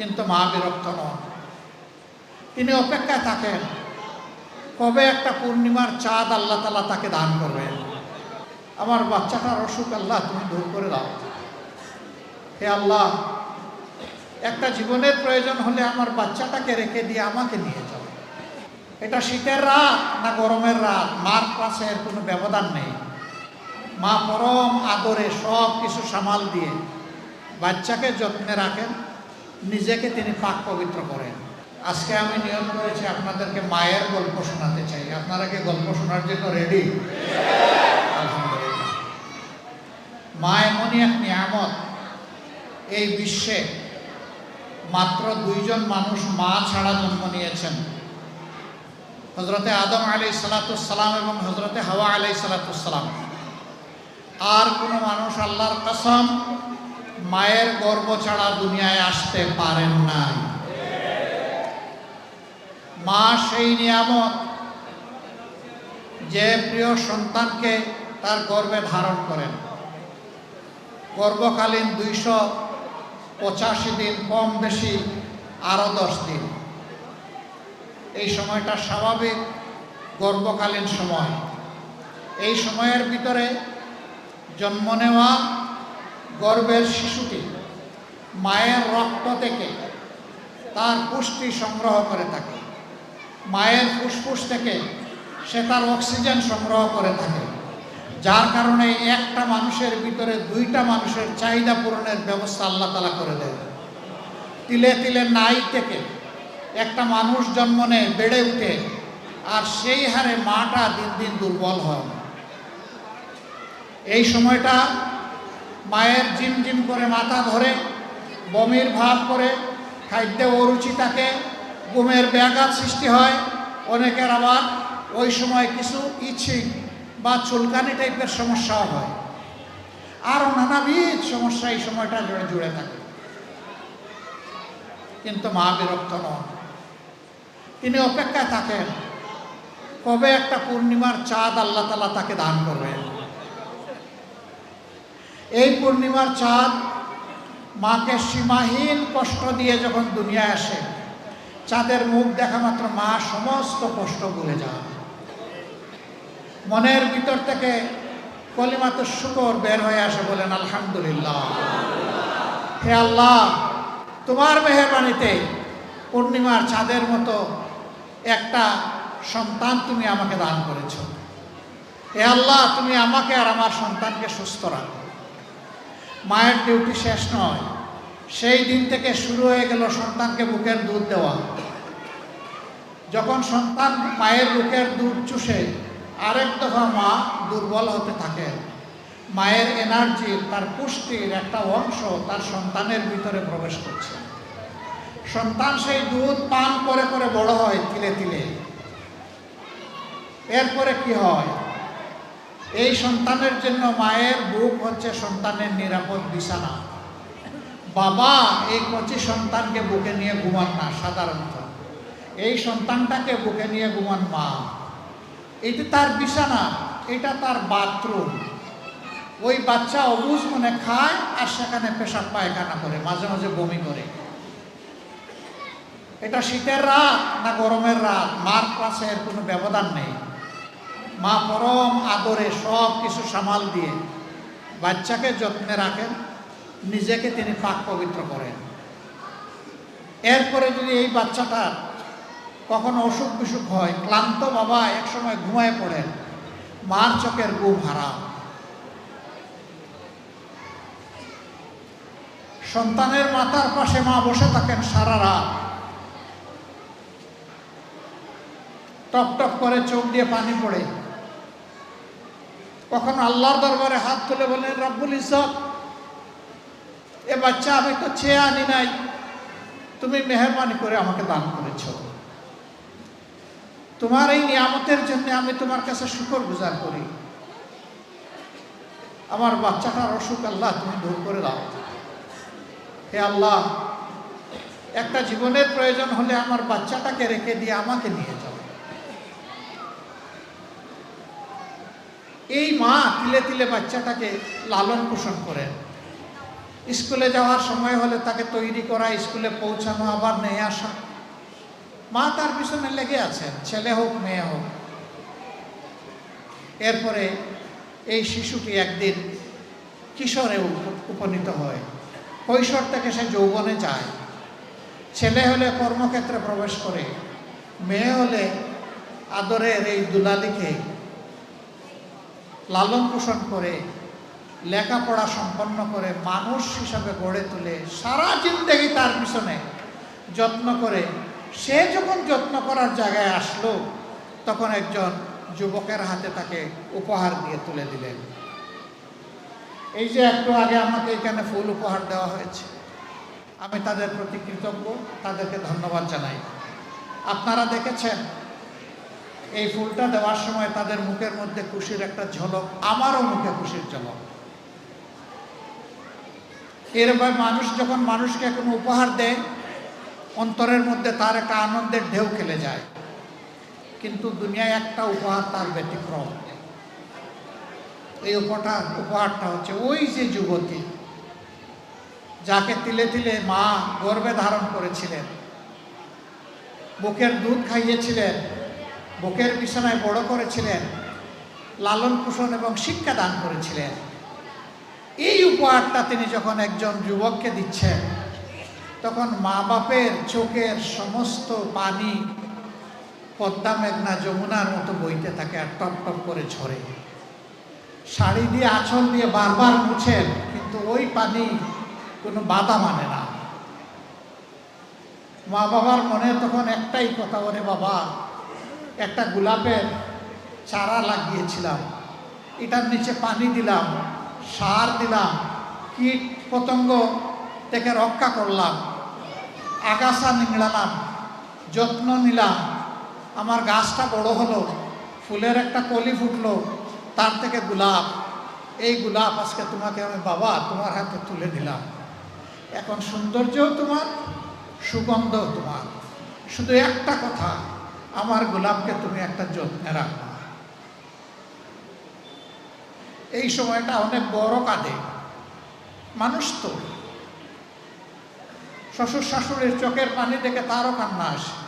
কিন্তু মা বিরক্ত নন। তিনি অপেক্ষায় থাকেন, কবে একটা পূর্ণিমার চাঁদ আল্লাহ তালা তাকে দান করবেন? আমার বাচ্চাটার অসুখ আল্লাহ তুমি দূর করে দাও। হে আল্লাহ, একটা জীবনের প্রয়োজন হলে আমার বাচ্চাটাকে রেখে দিয়ে আমাকে নিয়ে যাও। এটা শীতের রাত না গরমের রাত? মার পাশে এর কোনো ব্যবধান নেই। মা পরম আদরে সব কিছু সামাল দিয়ে বাচ্চাকে যত্নে রাখেন নিজেকে তিনি পাক পবিত্র করেন। আজকে আমি নিয়ম করেছি আপনাদেরকে মায়ের গল্প শোনাতে চাই। আপনারা কি গল্প শোনার জন্য রেডি মা এমনই এক নিয়ামত। এই বিশ্বে মাত্র দুইজন মানুষ মা ছাড়া জন্ম নিয়েছেন। হজরতে আদম আলি সালাতাম এবং হজরতে হাওয়া আলি সালাতাম আর কোনো মানুষ আল্লাহর কসম মায়ের গর্ব ছাড়া দুনিয়ায় আসতে পারেন নাই। মা সেই নিয়ামত যে প্রিয় সন্তানকে তার গর্বে ধারণ করেন। গর্ভকালীন দুইশো পঁচাশি দিন কম বেশি আরও দশ দিন। এই সময়টা স্বাভাবিক গর্ভকালীন সময়। এই সময়ের ভিতরে জন্ম নেওয়া গর্ভের শিশুটি মায়ের রক্ত থেকে তার পুষ্টি সংগ্রহ করে থাকে। মায়ের ফুসফুস থেকে সে তার অক্সিজেন সংগ্রহ করে থাকে। যার কারণে একটা মানুষের ভিতরে দুইটা মানুষের চাহিদা পূরণের ব্যবস্থা আল্লাহ তালা করে দেয়। তিলে তিলে নাই থেকে একটা মানুষ জন্ম নেয়, বেড়ে উঠে আর সেই হারে মাটা দিন দিন দুর্বল হয়। এই সময়টা মায়ের জিম জিম করে মাথা ধরে, বমির ভাব করে, খাদ্যে অরুচি থাকে, ঘুমের ব্যাঘাত সৃষ্টি হয়। অনেকের আবার ওই সময় কিছু ইচ্ছিক বা চুলকানি টাইপের সমস্যাও হয়। আরও নানাবিধ সমস্যা এই সময়টা জুড়ে জুড়ে থাকে। কিন্তু মা বিরক্ত নন। তিনি অপেক্ষায় থাকেন, কবে একটা পূর্ণিমার চাঁদ আল্লাহ তালা তাকে দান করবেন? এই পূর্ণিমার চাঁদ মাকে সীমাহীন কষ্ট দিয়ে যখন দুনিয়ায় আসে, চাঁদের মুখ দেখা মাত্র মা সমস্ত কষ্ট ভুলে যান মনের ভিতর থেকে কলিমাত শুকর বের হয়ে আসে বলেন, আলহামদুলিল্লাহ। হে আল্লাহ, তোমার মেহরবানিতে পূর্ণিমার চাঁদের মতো একটা সন্তান তুমি আমাকে দান করেছ। হে আল্লাহ, তুমি আমাকে আর আমার সন্তানকে সুস্থ রাখো। মায়ের ডিউটি শেষ নয়। সেই দিন থেকে শুরু হয়ে গেল সন্তানকে বুকের দুধ দেওয়া। যখন সন্তান মায়ের বুকের দুধ চুষে আরেক দফা মা দুর্বল হতে থাকে। মায়ের এনার্জি তার পুষ্টির একটা অংশ তার সন্তানের ভিতরে প্রবেশ করছে। সন্তান সেই দুধ পান করে করে বড় হয় তিলে তিলে। এরপরে কি হয়? এই সন্তানের জন্য মায়ের বুক হচ্ছে সন্তানের নিরাপদ বিছানা। বাবা এই কচি সন্তানকে বুকে নিয়ে ঘুমান না, সাধারণত। এই সন্তানটাকে বুকে নিয়ে ঘুমান মা। এটা তার বিছানা, এটা তার বাথরুম। ওই বাচ্চা অবুজ মনে খায় আর সেখানে পেশাব পায়খানা করে, মাঝে মাঝে বমি করে। এটা শীতের রাত না গরমের রাত? মার পাশে এর কোনো ব্যবধান নেই। মা পরম আদরে সব কিছু সামাল দিয়ে বাচ্চাকে যত্নে রাখেন, নিজেকে তিনি পাক পবিত্র করেন। এরপরে যদি এই বাচ্চাটা কখনো অসুখ বিসুখ হয়, ক্লান্ত বাবা একসময় ঘুমায় পড়েন, মার চোখের ঘুম হারাম সন্তানের মাথার পাশে মা বসে থাকেন সারা রাত। টপ টপ করে চোখ দিয়ে পানি পড়ে। কখনো আল্লাহর দরবারে হাত তুলে বলেন রব্বুল ইসব এ বাচ্চা আমি তো চেয়ে আনি নাই। তুমি মেহরবানি করে আমাকে দান করেছ। তোমার এই নিয়ামতের জন্য আমি তোমার কাছে শুকর গুজার করি। আমার বাচ্চাটার অসুখ আল্লাহ তুমি দূর করে দাও। হে আল্লাহ, একটা জীবনের প্রয়োজন হলে আমার বাচ্চাটাকে রেখে দিয়ে আমাকে নিয়ে যাও। এই মা তিলে তিলে বাচ্চাটাকে লালন পোষণ করেন স্কুলে যাওয়ার সময় হলে তাকে তৈরি করা, স্কুলে পৌঁছানো আবার নিয়ে আসা। মা তার পিছনে লেগে আছেন, ছেলে হোক, মেয়ে হোক। এরপরে এই শিশুটি একদিন কিশোরে উপ- উপনীত হয়। কৈশোর থেকে সে যৌবনে যায়। ছেলে হলে কর্মক্ষেত্রে প্রবেশ করে, মেয়ে হলে আদরের এই দুলালিকে লালন পোষণ করে, লেখাপড়া সম্পন্ন করে, মানুষ হিসাবে গড়ে তুলে সারা জিন্দেগি তার পিছনে যত্ন করে, সে যখন যত্ন করার জায়গায় আসলো, তখন একজন যুবকের হাতে তাকে উপহার দিয়ে তুলে দিলেন। এই যে একটু আগে আমাকে এখানে ফুল উপহার দেওয়া হয়েছে, আমি তাদের প্রতি কৃতজ্ঞ, তাদেরকে ধন্যবাদ জানাই। আপনারা দেখেছেন এই ফুলটা দেওয়ার সময় তাদের মুখের মধ্যে খুশির একটা ঝলক, আমারও মুখে খুশির ঝলক। এরপর মানুষ যখন মানুষকে কোনো উপহার দেয়, অন্তরের মধ্যে তার একটা আনন্দের ঢেউ খেলে যায়। কিন্তু দুনিয়ায় একটা উপহার তার ব্যতিক্রম। এই উপহার উপহারটা হচ্ছে ওই যে যুবতী, যাকে তিলে তিলে মা গর্বে ধারণ করেছিলেন, বুকের দুধ খাইয়েছিলেন বুকের বিছানায় বড় করেছিলেন, লালন পোষণ এবং শিক্ষা দান করেছিলেন। এই উপহারটা তিনি যখন একজন যুবককে দিচ্ছেন, তখন মা বাপের চোখের সমস্ত পানি পদ্মা মেঘনা যমুনার মতো বইতে থাকে আর টপ টপ করে ঝরে। শাড়ি দিয়ে আঁচল দিয়ে বারবার মুছেন, কিন্তু ওই পানি কোনো বাধা মানে না। মা বাবার মনে তখন একটাই কথা, ওরে বাবা একটা গোলাপের চারা লাগিয়েছিলাম। এটার নিচে পানি দিলাম, সার দিলাম, কীট পতঙ্গ থেকে রক্ষা করলাম, আগাছা নিংড়ালাম, যত্ন নিলাম। আমার গাছটা বড় হলো, ফুলের একটা কলি ফুটলো, তার থেকে গোলাপ। এই গোলাপ আজকে তোমাকে আমি বাবা তোমার হাতে তুলে দিলাম। এখন সৌন্দর্যও তোমার, সুগন্ধও তোমার। শুধু একটা কথা আমার গোলাপকে তুমি একটা যত্নে রাখো এই সময়টা অনেক বড় কাঁদে মানুষ তো। শ্বশুর শাশুড়ির চোখের পানি দেখে তারও কান্না আসে।